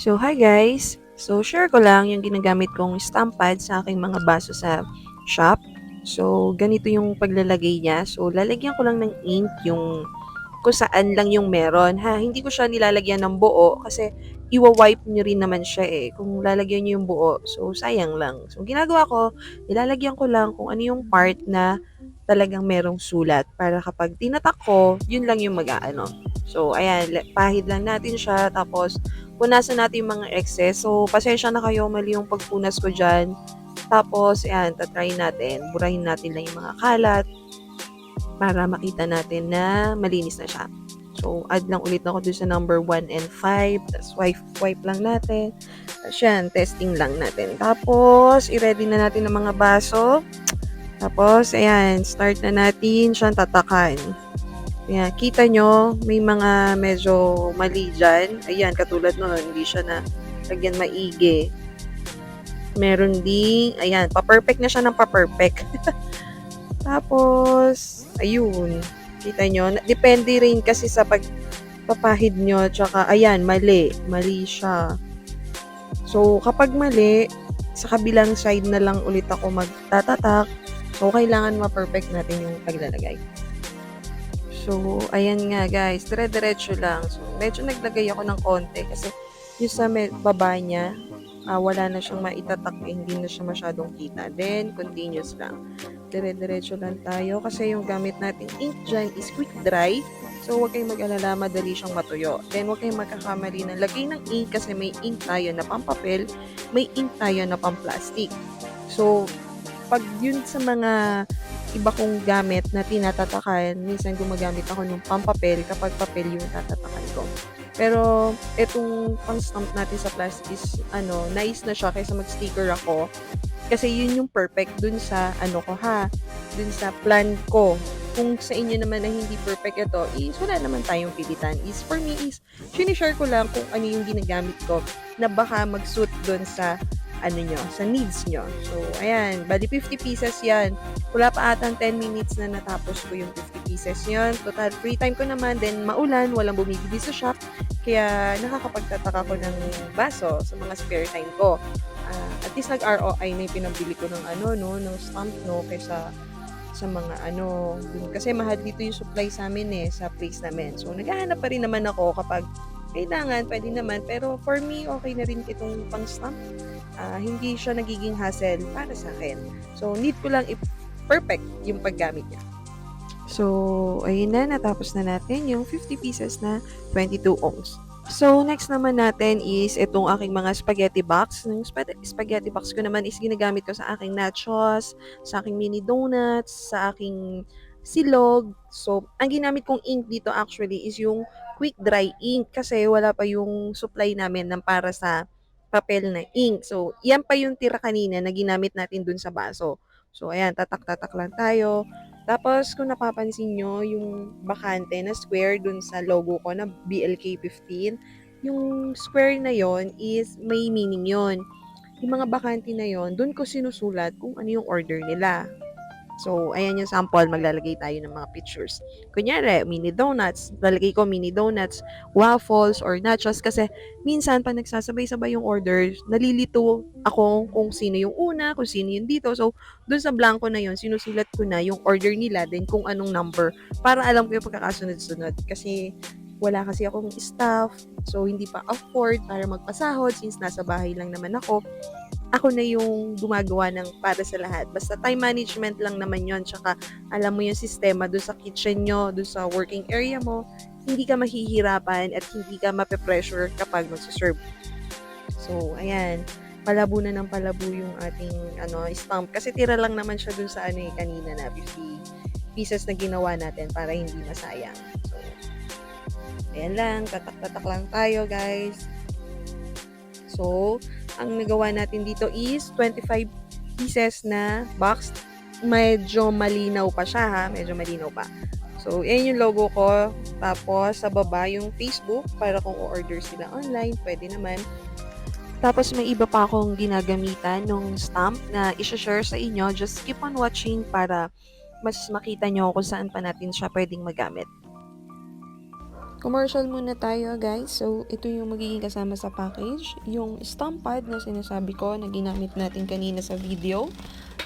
So, hi guys! So, share ko lang yung ginagamit kong stamp pad sa aking mga baso sa shop. So, ganito yung paglalagay niya. So, lalagyan ko lang ng ink yung kung saan lang yung meron. Ha, hindi ko siya nilalagyan ng buo kasi iwa-wipe nyo rin naman siya eh. Kung lalagyan nyo yung buo, so sayang lang. So, ginagawa ko, nilalagyan ko lang kung ano yung part na talagang merong sulat para kapag tinatak ko, yun lang yung mag-aano. So, ayan, pahid lang natin siya. Tapos, punasan natin yung mga excess. So, pasensya na kayo, mali yung pagpunas ko dyan. Tapos, ayan, tatry natin. Burahin natin lang yung mga kalat para makita natin na malinis na siya. So, add lang ulit ako dun sa number 1 and 5. Tapos, wipe, wipe lang natin. Tapos, yan, testing lang natin. Tapos, i-ready na natin ang mga baso. Tapos, ayan, start na natin siyang tatakan. Ayan, kita nyo, may mga medyo mali dyan. Ayan, katulad nun, hindi siya na lagyan maigi. Meron ding, ayan, pa-perfect na siya ng pa-perfect. Tapos, ayun, kita nyo, depende rin kasi sa pagpapahid nyo, tsaka, ayan, mali, mali siya. So, kapag mali, sa kabilang side na lang ulit ako magtatatak. So, kailangan ma-perfect natin yung paglalagay. So, ayan nga guys, dire-diretso lang. So, medyo naglagay ako ng konti kasi yung sa baba niya, ah, wala na siyang maitatak, eh, hindi na siya masyadong kita. Then, continuous lang. Dire-diretso lang tayo kasi yung gamit natin ink dyan is quick dry. So, huwag kayong mag-alala, madali siyang matuyo. Then, huwag kayong magkakamali ng lagay ng ink kasi may ink tayo na pampapel, may ink tayo na pamplastic. So, pag yun sa mga iba kong gamit na tinatatakan, minsan gumagamit ako ng pampapel kapag papel yung tatatakan ko. Pero, itong pang-stamp natin sa plastic is, ano, nice na siya kaysa mag-sticker ako. Kasi yun yung perfect dun sa, ano ko ha, dun sa plan ko. Kung sa inyo naman na hindi perfect ito, is wala naman tayong pilitan. Is for me is, sinishare ko lang kung ano yung ginagamit ko na baka mag-suit dun sa ano nyo, sa needs nyo. So, ayan, bali 50 pieces yan. Wala pa atang 10 minutes na natapos ko yung 50 pieces yon Total, free time ko naman, then maulan, walang bumibili sa shop. Kaya nakakapagtataka ko ng baso sa mga spare time ko. Ah, at least nag-ROI na yung pinabili ko ng ano, no, ng stamp, no, kaysa sa mga ano, kasi mahal dito yung supply sa amin eh, sa place namin. So, naghahanap pa rin naman ako kapag kailangan, pwede naman. Pero for me, okay na rin itong pang stamp. Ah, hindi siya nagiging hassle para sa akin. So, need ko lang i-perfect yung paggamit niya. So, ayun na, natapos na natin yung 50 pieces na 22 ohms. So, next naman natin is itong aking mga spaghetti box. Yung spa- spaghetti box ko naman is ginagamit ko sa aking nachos, sa aking mini donuts, sa aking silog. So, ang ginamit kong ink dito actually is yung quick dry ink kasi wala pa yung supply namin ng para sa papel na ink. So, yan pa yung tira kanina na ginamit natin dun sa baso. So, ayan, tatak-tatak lang tayo. Tapos, kung napapansin nyo, yung bakante na square dun sa logo ko na BLK15, yung square na yon is may meaning yon Yung mga bakante na yon dun ko sinusulat kung ano yung order nila. So, ayan yung sample. Maglalagay tayo ng mga pictures. Kunyari, mini donuts. Lalagay ko mini donuts, waffles, or nachos. Kasi, minsan, pa nagsasabay-sabay yung orders, nalilito ako kung sino yung una, kung sino yung dito. So, dun sa blanco na yon sinusulat ko na yung order nila, then kung anong number, para alam ko yung pagkakasunod-sunod. Kasi, wala kasi akong staff, so hindi pa afford para magpasahod since nasa bahay lang naman ako ako na yung gumagawa ng para sa lahat. Basta time management lang naman yon Tsaka alam mo yung sistema doon sa kitchen nyo, doon sa working area mo, hindi ka mahihirapan at hindi ka mape-pressure kapag magsuserve. So, ayan. Palabo na ng palabo yung ating ano, stamp. Kasi tira lang naman siya dun sa ano eh, kanina na 50 pieces na ginawa natin para hindi masayang. So, ayan lang. Tatak-tatak lang tayo, guys. So, ang nagawa natin dito is 25 pieces na box. Medyo malinaw pa siya ha. Medyo malinaw pa. So, yan yung logo ko. Tapos, sa baba yung Facebook para kung order sila online, pwede naman. Tapos, may iba pa akong ginagamitan ng stamp na isa-share sa inyo. Just keep on watching para mas makita nyo kung saan pa natin siya pwedeng magamit. Commercial muna tayo guys. So, ito yung magiging kasama sa package. Yung stamp pad na sinasabi ko na ginamit natin kanina sa video.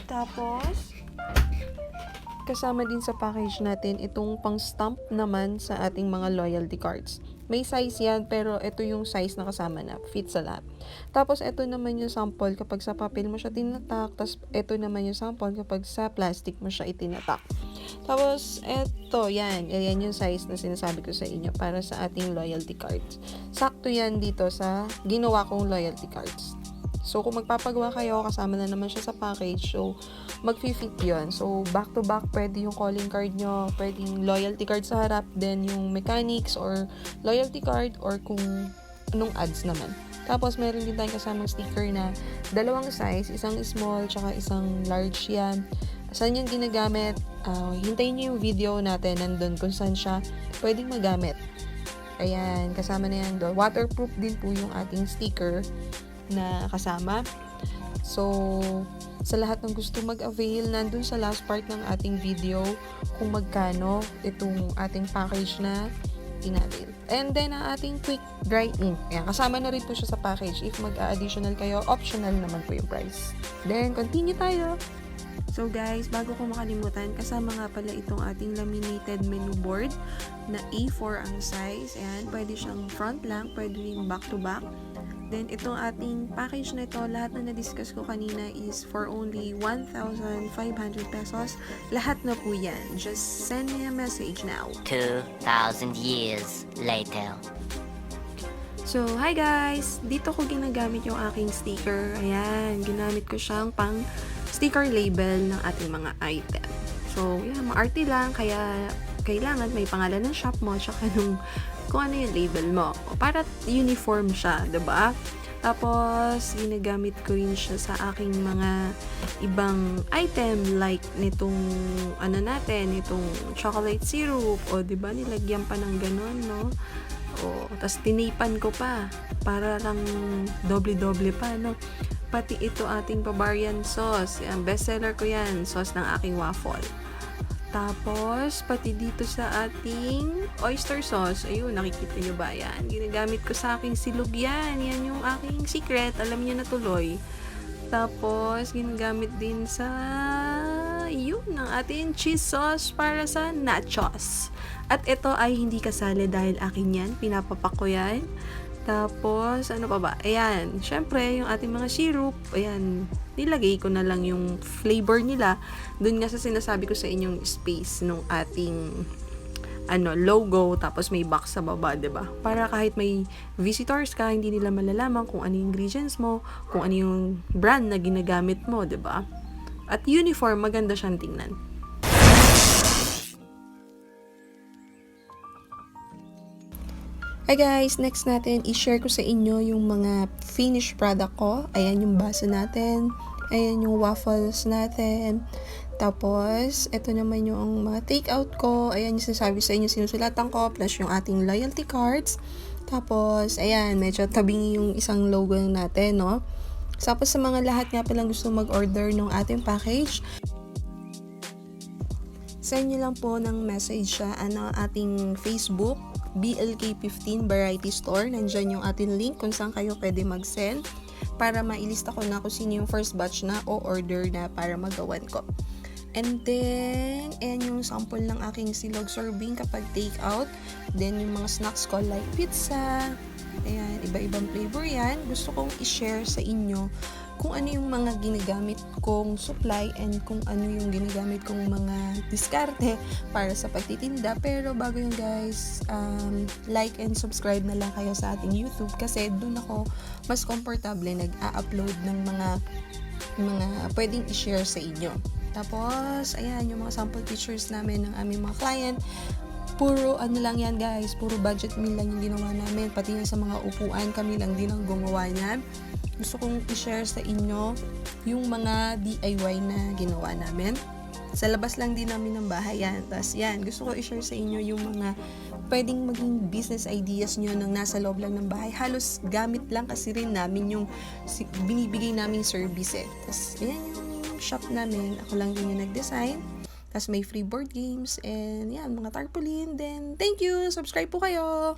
Tapos, kasama din sa package natin itong pang stamp naman sa ating mga loyalty cards. May size yan, pero ito yung size na kasama na. Fit sa lahat. Tapos, ito naman yung sample kapag sa papel mo siya tinatak. Tapos, ito naman yung sample kapag sa plastic mo siya itinatak. Tapos, eto, yan. Yan yung size na sinasabi ko sa inyo para sa ating loyalty cards. Sakto yan dito sa ginawa kong loyalty cards. So, kung magpapagawa kayo, kasama na naman siya sa package. So, mag-fit yun. So, back to back, pwede yung calling card nyo, pwede yung loyalty card sa harap, then yung mechanics or loyalty card, or kung anong ads naman. Tapos, meron din tayong kasamang sticker na dalawang size, isang small, tsaka isang large yan. Saan yung ginagamit? Ah, hintayin nyo yung video natin nandun kung saan siya pwedeng magamit. Ayan, kasama na yan doon. Waterproof din po yung ating sticker na kasama. So, sa lahat ng gusto mag-avail, nandun sa last part ng ating video kung magkano itong ating package na inabil. And then, ang ating quick dry ink. Ayan, kasama na rin po siya sa package. If mag-additional kayo, optional naman po yung price. Then, continue tayo. So guys, bago ko makalimutan, kasama nga pala itong ating laminated menu board na A4 ang size. Ayan, pwede siyang front lang, pwede rin back to back. Then, itong ating package na ito, lahat na na-discuss ko kanina is for only 1,500 pesos. Lahat na po yan. Just send me a message now. 2,000 years later. So, hi guys! Dito ko ginagamit yung aking sticker. Ayan, ginamit ko siyang pang sticker label ng ating mga item. So, yan, maarte lang, kaya kailangan may pangalan ng shop mo, tsaka nung kung ano yung label mo. Para uniform siya, ba? Tapos, ginagamit ko rin siya sa aking mga ibang item like nitong, ano natin, itong chocolate syrup. O, di ba, nilagyan pa ng ganon, no? O, tapos tinipan ko pa para lang doble-doble pa, no? Pati ito ating Bavarian sauce. Yan, bestseller ko yan, sauce ng aking waffle. Tapos, pati dito sa ating oyster sauce. Ayun, nakikita nyo ba yan? Ginagamit ko sa aking silog yan. Yan yung aking secret. Alam niyo na tuloy. Tapos, ginagamit din sa yun, ng ating cheese sauce para sa nachos. At ito ay hindi kasali dahil akin yan. Pinapapak ko yan. Tapos, ano pa ba? Ayan, syempre, yung ating mga syrup, ayan, nilagay ko na lang yung flavor nila. Doon nga sa sinasabi ko sa inyong space nung ating ano, logo, tapos may box sa baba, ba? Para kahit may visitors ka, hindi nila malalaman kung ano yung ingredients mo, kung ano yung brand na ginagamit mo, ba? At uniform, maganda siyang tingnan. Hi guys! Next natin, i-share ko sa inyo yung mga finished product ko. Ayan yung baso natin. Ayan yung waffles natin. Tapos, ito naman yung mga take-out ko. Ayan yung sinasabi sa inyo, sinusulatan ko. Plus yung ating loyalty cards. Tapos, ayan, medyo tabingi yung isang logo natin, no? Tapos sa mga lahat nga palang gusto mag-order ng ating package, send nyo lang po ng message sa ano, ating Facebook, BLK15 Variety Store. Nandyan yung ating link kung saan kayo pwede mag-send para mailista ko na kung sino yung first batch na o order na para magawan ko. And then, ayan yung sample ng aking silog serving kapag take out. Then, yung mga snacks ko like pizza. Ayan, iba-ibang flavor yan. Gusto kong i-share sa inyo kung ano yung mga ginagamit kong supply and kung ano yung ginagamit kong mga diskarte para sa pagtitinda. Pero bago yun guys, um, like and subscribe na lang kayo sa ating YouTube kasi doon ako mas komportable nag-a-upload ng mga mga pwedeng i-share sa inyo. Tapos, ayan, yung mga sample pictures namin ng aming mga client. Puro ano lang yan guys, puro budget meal lang yung ginawa namin. Pati yung sa mga upuan, kami lang din ang gumawa niyan. Gusto kong i-share sa inyo yung mga DIY na ginawa namin. Sa labas lang din namin ng bahay yan. Tapos yan, gusto ko i-share sa inyo yung mga pwedeng maging business ideas nyo nang nasa loob lang ng bahay. Halos gamit lang kasi rin namin yung binibigay naming service eh. Tapos yan yung shop namin. Ako lang din yung nag-design. Tapos may free board games and yan, mga tarpaulin. Then, thank you! Subscribe po kayo!